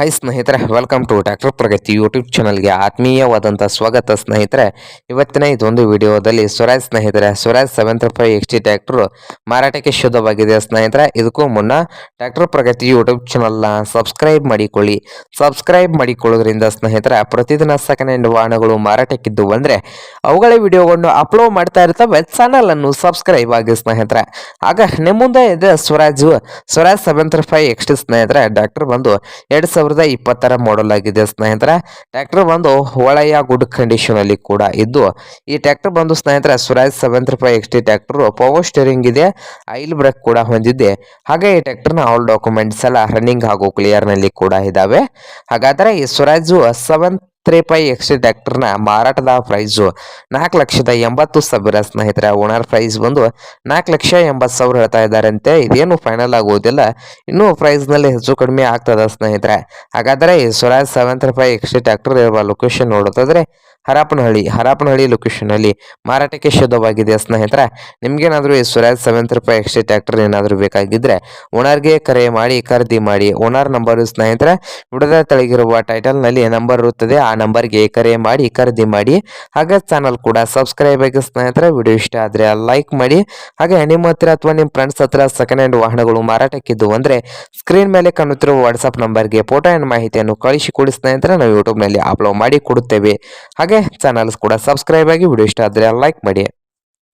High ಸ್ನೇಹಿತರೆ welcome to doctor Pragati YouTube ಚಾನಲ್ಗೆ ಆತ್ಮೀಯವಾದಂಥ ಸ್ವಾಗತ ಸ್ನೇಹಿತರೆ. ಇವತ್ತಿನ ಇದೊಂದು ವಿಡಿಯೋದಲ್ಲಿ ಸ್ವರಾಜ್ ಸ್ನೇಹಿತರೆ Swaraj seven five X T tractor ಮಾರಾಟಕ್ಕೆ ಶುದ್ಧವಾಗಿದೆ ಸ್ನೇಹಿತರೆ. ಇದಕ್ಕೂ ಮುನ್ನ ಡಾಕ್ಟರ್ ಪ್ರಗತಿ ಯೂಟ್ಯೂಬ್ ಚಾನಲ್ನ ಸಬ್ಸ್ಕ್ರೈಬ್ ಮಾಡಿಕೊಳ್ಳಿ. ಸಬ್ಸ್ಕ್ರೈಬ್ ಮಾಡಿಕೊಳ್ಳೋದ್ರಿಂದ ಸ್ನೇಹಿತರೆ, ಪ್ರತಿದಿನ ಸೆಕೆಂಡ್ ಹ್ಯಾಂಡ್ ವಾಹನಗಳು ಮಾರಾಟಕ್ಕಿದ್ದು ಅಂದರೆ ಅವುಗಳ ವಿಡಿಯೋಗಳನ್ನು ಅಪ್ಲೋಡ್ ಮಾಡ್ತಾ ಇರ್ತವೆ ಚಾನಲನ್ನು ಸಬ್ಸ್ಕ್ರೈಬ್ ಆಗಿ ಸ್ನೇಹಿತರೆ. ಆಗ ನಿಮ್ಮ ಮುಂದೆ ಇದೆ Swaraj Swaraj seven five X T ಸ್ನೇಹಿತರೆ ಡಾಕ್ಟರ್ ಬಂದು ಎರಡು ಸಾವಿರದ ಇಪ್ಪತ್ತರ ಮಾಡೆಲ್ ಆಗಿದೆ ಸ್ನೇಹಿತರೆ. ಟ್ರ್ಯಾಕ್ಟರ್ ಬಂದು ಒಳೆಯ ಗುಡ್ ಕಂಡೀಷನ್ ಅಲ್ಲಿ ಕೂಡ ಇದ್ದು, ಈ ಟ್ರ್ಯಾಕ್ಟರ್ ಬಂದು ಸ್ನೇಹಿತರ Swaraj seven five X T tractor power steering ಇದೆ ಆಯಿಲ್ ಬ್ರೇಕ್ ಕೂಡ ಹೊಂದಿದೆ. ಹಾಗೆ ಈ ಟ್ರ್ಯಾಕ್ಟರ್ನ ಆಲ್ ಡಾಕ್ಯುಮೆಂಟ್ಸ್ ಎಲ್ಲ ರನ್ನಿಂಗ್ ಹಾಗೂ ಕ್ಲಿಯರ್ನಲ್ಲಿ ಕೂಡ ಇದಾವೆ ಹಾಗಾದ್ರೆ ಈ Swaraj seven three five X ಟ್ರ್ಯಾಕ್ಟರ್ನ ಮಾರಾಟದ ಪ್ರೈಸು ನಾಲ್ಕು ಲಕ್ಷದ ಎಂಬತ್ತು ಸಾವಿರ ಸ್ನೇಹಿತರೆ, ಓನರ್ ಪ್ರೈಸ್ ಬಂದು ನಾಲ್ಕು ಲಕ್ಷ ಎಂಬತ್ತು ಸಾವಿರ ಹೇಳ್ತಾ ಇದ್ದಾರಂತೆ. ಇದೇನು ಫೈನಲ್ ಆಗುವುದಿಲ್ಲ ಇನ್ನೂ ಪ್ರೈಸ್ನಲ್ಲಿ ಹೆಚ್ಚು ಕಡಿಮೆ ಆಗ್ತದ ಸ್ನೇಹಿತರೆ. ಹಾಗಾದರೆ Swaraj seven three X tractor ಇರುವ ಲೊಕೇಶನ್ ನೋಡೋದಾದ್ರೆ ಹರಪನಹಳ್ಳಿ ಹರಪನಹಳ್ಳಿ ಲೊಕೇಶನಲ್ಲಿ ಮಾರಾಟಕ್ಕೆ ಶುದ್ಧವಾಗಿದೆ. ಸ್ನೇಹಿತರೆ, ನಿಮಗೇನಾದರೂ ಈ ಸ್ವರಾಜ್ ಸೆವೆನ್ ರೂಪಾಯಿ ಫೈವ್ ಟ್ಯಾಕ್ಟರ್ ಏನಾದರೂ ಬೇಕಾಗಿದ್ದರೆ ಓನರ್ಗೆ ಕರೆ ಮಾಡಿ, ಖರೀದಿ ಮಾಡಿ. ಓನರ್ ನಂಬರು ಸ್ನೇಹಿತರೆ ವಿಡದ ತೆಳಗಿರುವ ಟೈಟಲ್ನಲ್ಲಿ ನಂಬರ್ ಇರುತ್ತದೆ. ಆ ನಂಬರ್ಗೆ ಕರೆ ಮಾಡಿ, ಖರೀದಿ ಮಾಡಿ. ಹಾಗೆ ಚಾನಲ್ ಕೂಡ ಸಬ್ಸ್ಕ್ರೈಬ್ ಆಗಿ ಸ್ನೇಹಿತರೆ ವಿಡಿಯೋ ಇಷ್ಟ ಆದರೆ ಲೈಕ್ ಮಾಡಿ. ಹಾಗೆ ನಿಮ್ಮ ಹತ್ರ ಅಥವಾ ನಿಮ್ಮ ಫ್ರೆಂಡ್ಸ್ ಹತ್ರ ಸೆಕೆಂಡ್ ಹ್ಯಾಂಡ್ ವಾಹನಗಳು ಮಾರಾಟಕ್ಕಿದ್ದು ಅಂದರೆ ಸ್ಕ್ರೀನ್ ಮೇಲೆ ಕಾಣುತ್ತಿರುವ ವಾಟ್ಸಪ್ ನಂಬರ್ಗೆ ಫೋಟೋ ಆ್ಯಂಡ್ ಮಾಹಿತಿಯನ್ನು ಕಳಿಸಿಕೊಡಿ ಸ್ನೇಹಿತರೆ. ನಾವು ಯೂಟ್ಯೂಬ್ನಲ್ಲಿ ಅಪ್ಲೋಡ್ ಮಾಡಿ ಕೊಡುತ್ತೇವೆ. ಹಾಗೆ ಚಾನಲ್ಸ್ ಕೂಡ ಸಬ್ಸ್ಕ್ರೈಬ್ ಆಗಿ ವಿಡಿಯೋ ಇಷ್ಟ ಆದರೆ ಲೈಕ್ ಮಾಡಿ.